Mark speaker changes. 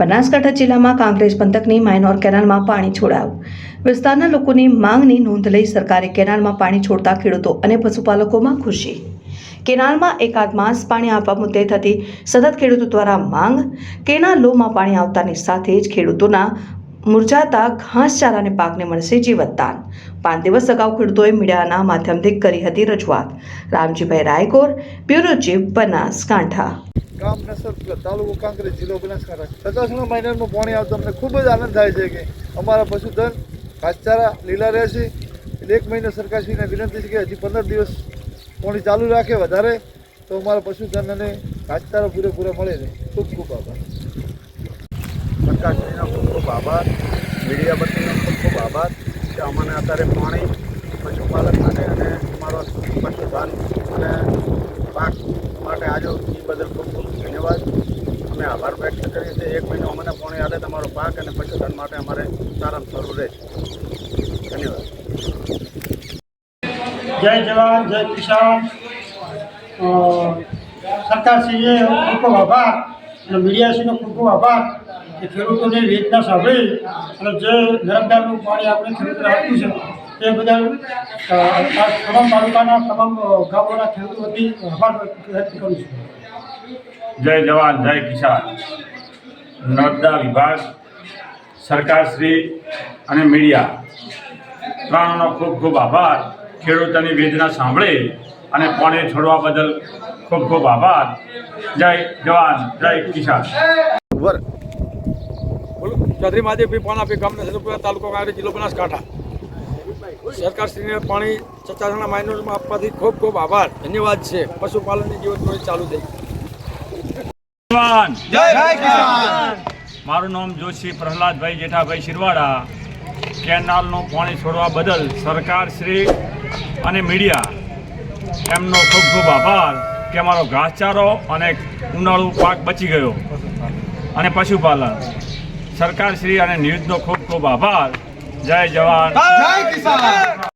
Speaker 1: બનાસકાંઠા જિલ્લામાં કાંગ્રેસ પંથકની માઇનોર કેનાલમાં પાણી છોડાયું. વિસ્તારના લોકોની માંગની નોંધ લઈ સરકારે કેનાલમાં પાણી છોડતા ખેડૂતો અને પશુપાલકોમાં ખુશી. કેનાલમાં એકાદ માસ પાણી આપવા મુદ્દે થતી સતત ખેડૂતો દ્વારા માંગ. કેનાલોમાં પાણી આવતાની સાથે જ ખેડૂતોના મુરઝાતા ઘાસચારાને પાકને મળશે જીવતદાન. પાંચ દિવસ અગાઉ ખેડૂતોએ મીડિયાના માધ્યમથી કરી હતી રજૂઆત. Ramjibhai Raykor, bureau chief Banaskantha.
Speaker 2: ગામ નસર તાલુકો કાંકરેજ જિલ્લો બનાસકાંઠા. સતાસણા મહિનાનું પાણી આવતું અમને ખૂબ જ આનંદ થાય છે કે અમારા પશુધન ઘાસચારા લીલા રહે છે. એટલે એક મહિનો સરકારશ્રીને વિનંતી છે કે હજી પંદર દિવસ પાણી ચાલુ રાખે વધારે, તો અમારા પશુધન અને ઘાસચારો પૂરેપૂરા મળે છે. ખૂબ ખૂબ આભાર.
Speaker 3: સરકારશ્રીનો ખૂબ ખૂબ આભાર. મીડિયા બત્તીનો ખૂબ ખૂબ આભાર કે અમને અત્યારે પાણી પશુપાલન માટે અને અમારો પશુધન અને પાક માટે આજો એ બદલ ખૂબ ખૂબ અમે આભાર વ્યક્ત કરીએ છીએ. એક મહિનો અમને પાણી આવે તમારો પાક અને પશુધન માટે અમારે સારામાં સારું રહે ધન્યવાદ.
Speaker 4: જય જવાન, જય કિસાન. સરકારશ્રીએ ખૂબ ખૂબ આભાર અને મીડિયાશ્રીનો ખૂબ ખૂબ આભાર કે ખેડૂતોની રીતના સાંભળી અને જે નર્મદાનું પાણી આપણે ખેડૂતોને આપ્યું છે, તે બદલ તમામ તાલુકાના તમામ ગામોના ખેડૂતો વતી આભાર વ્યક્ત કરું છું.
Speaker 5: જય જવાન, જય કિસાન. નર્મદા વિભાગ સરકારશ્રી અને મીડિયા. ત્રણનો ખૂબ ખૂબ આભાર. ખેડૂતોની વેદના સાંભળી અને પાણી છોડવા બદલ ખૂબ ખૂબ આભાર. જય જવાન, જય કિસાન.
Speaker 6: ચૌધરી પણ પાણાપી ગામના સદપુરા તાલુકો કાંગ્રેસ જિલ્લો બનાસકાંઠા. સરકારશ્રીને પાણી ચચાસણા માઇનોરમાં આપવાથી ખૂબ ખૂબ આભાર. ધન્યવાદ છે. પશુપાલનની જીવન થોડી ચાલુ થઈ.
Speaker 5: મારું નામ જોશી પ્રહલાદભાઈ જેઠાભાઈ શિરવાડા. કેનાલનું પાણી છોડવા બદલ સરકારશ્રી અને મીડિયા એમનો ખૂબ ખૂબ આભાર કે અમારો ઘાસચારો અને ઉનાળુ પાક બચી ગયો અને પશુપાલન. સરકારશ્રી અને ન્યૂઝનો ખૂબ ખૂબ આભાર. જય જવાન.
Speaker 2: જય કિસાન.